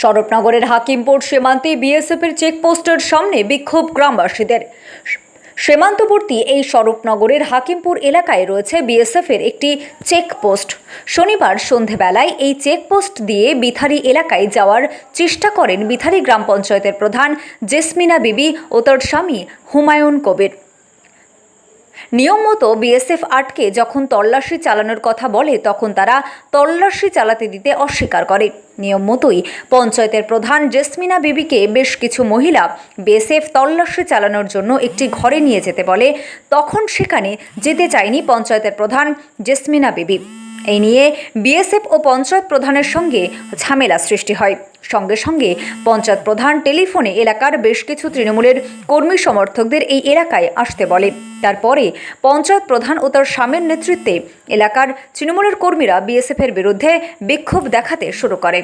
শরৎনগরের হাকিমপুর সীমান্তে বিএসএফের চেকপোস্টের সামনে বিক্ষোভ গ্রামবাসীদের। সীমান্তবর্তী এই স্বরূপনগরের হাকিমপুর এলাকায় রয়েছে বিএসএফের একটি চেকপোস্ট। শনিবার সন্ধেবেলায় এই চেকপোস্ট দিয়ে বিথারি এলাকায় যাওয়ার চেষ্টা করেন বিথারি গ্রাম পঞ্চায়েতের প্রধান জেসমিনা বিবি ও তার স্বামী হুমায়ুন কবির। নিয়ম মতো বিএসএফ আটকে যখন তল্লাশি চালানোর কথা বলে, তখন তারা তল্লাশি চালাতে দিতে অস্বীকার করে। নিয়ম মতোই পঞ্চায়েতের প্রধান জেসমিনা বিবিকে বেশ কিছু মহিলা বিএসএফ তল্লাশি চালানোর জন্য একটি ঘরে নিয়ে যেতে বলে, তখন সেখানে যেতে চায়নি পঞ্চায়েতের প্রধান জেসমিনা বিবি। এই নিয়ে বিএসএফ ও পঞ্চায়েত প্রধানের সঙ্গে ঝামেলা সৃষ্টি হয়। সঙ্গে সঙ্গে পঞ্চায়েত প্রধান টেলিফোনে এলাকার বেশ কিছু তৃণমূলের কর্মী সমর্থকদের এই এলাকায় আসতে বলে। তারপরে পঞ্চায়েত প্রধান ও তার স্বামীর নেতৃত্বে এলাকার তৃণমূলের কর্মীরা বিএসএফের বিরুদ্ধে বিক্ষোভ দেখাতে শুরু করে।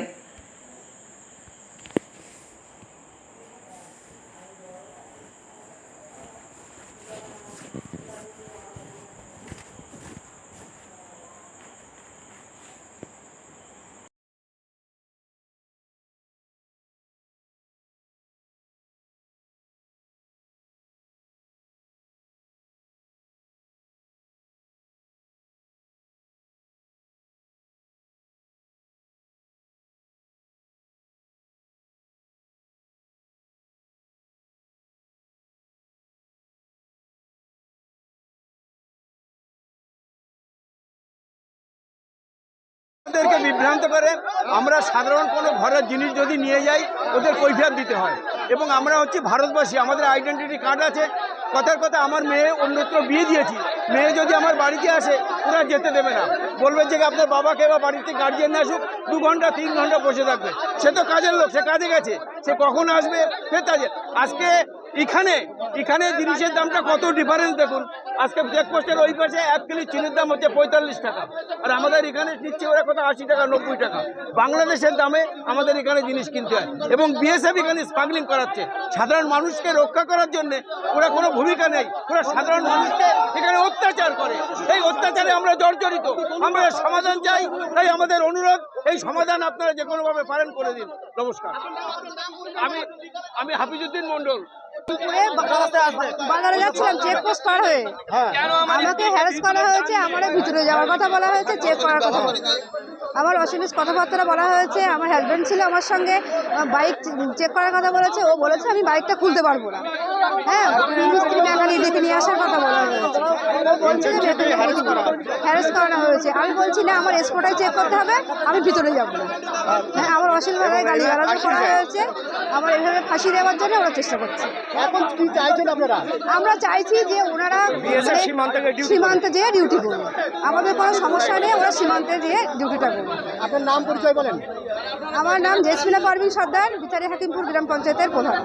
ওদেরকে বিভ্রান্ত করে, আমরা সাধারণ কোনো ঘরের জিনিস যদি নিয়ে যাই, ওদের কৈফিয়ত দিতে হয়। এবং আমরা হচ্ছে ভারতবাসী, আমাদের আইডেন্টিটি কার্ড আছে। কথার কথা, আমার মেয়ে অন্যত্র বিয়ে দিয়েছি। মেয়ে যদি আমার বাড়িতে আসে, ওরা যেতে দেবে না। বলবে যে আপনার বাবাকে বা বাড়িতে গার্জিয়ান আসুক, দু ঘণ্টা, তিন ঘণ্টা বসে থাকবে। সে তো কাজের লোক, সে কাজে গেছে। সে কখন আসবে? সে আজকে এখানে এখানে জিনিসের দামটা কত ডিফারেন্স দেখুন। আজকে চেকপোস্টের ওই পাশে এক কিলো চিনির দাম হচ্ছে পঁয়তাল্লিশ টাকা। আর আমাদের এখানে নিচ্ছে ওরা কত আশি টাকা, নব্বই টাকা। বাংলাদেশের দামে আমাদের এখানে জিনিস কিনতে হয়। এবং বিএসএফ এখানে স্মাগলিং করাচ্ছে। সাধারণ মানুষকে রক্ষা করার জন্য ওরা কোনো ভূমিকা নেই। ওরা সাধারণ মানুষকে এখানে অত্যাচার করে। এই অত্যাচারে আমরা জর্জরিত। আমরা সমাধান চাই। তাই আমাদের অনুরোধ, এই সমাধান আপনারা যে কোনোভাবে পালন করে দিন। নমস্কার। আমি আমি হাফিজুদ্দিন মন্ডল বাজারে যাচ্ছিলাম চেক পোস্ট পার হয়ে। আমাকে হ্যারাস করা হয়েছে আমার ভিতরে যাওয়ার কথা বলা হয়েছে চেক করার কথা আমার অশ্লীল কথাবার্তা বলা হয়েছে আমার হাজব্যান্ড ছিল আমার সঙ্গে বাইক চেক করার কথা বলেছে ও বলেছে আমি বাইকটা খুলতে পারব না। হ্যাঁ মিস্ত্রি মেকানিক ডেকে নিয়ে আসার কথা বলা হয়েছে। ও বলছে হ্যারাস করানো হয়েছে। আমি বলছি না আমার এক্সপোর্টাই চেক করতে হবে আমি ভিতরে যাব হ্যাঁ আমার অশ্লীলভাবে গালি গালাজ করা হয়েছে। আমার এভাবে ফাঁসি দেওয়ার জন্য ওরা চেষ্টা করছে। এখন কি চাইছেন আপনারা? আমরা চাইছি যে ওনারা মানে সীমান্তে সীমান্তে যেয়ে ডিউটি করুন। আমাদের কোনো সমস্যা নেই ওরা সীমান্তে যেয়ে ডিউটিটা করবে আপনার নাম পরিচয় বলেন। আমার নাম জেসমিনা পারভিন সর্দার বিচারি হাকিমপুর গ্রাম পঞ্চায়েতের প্রধান।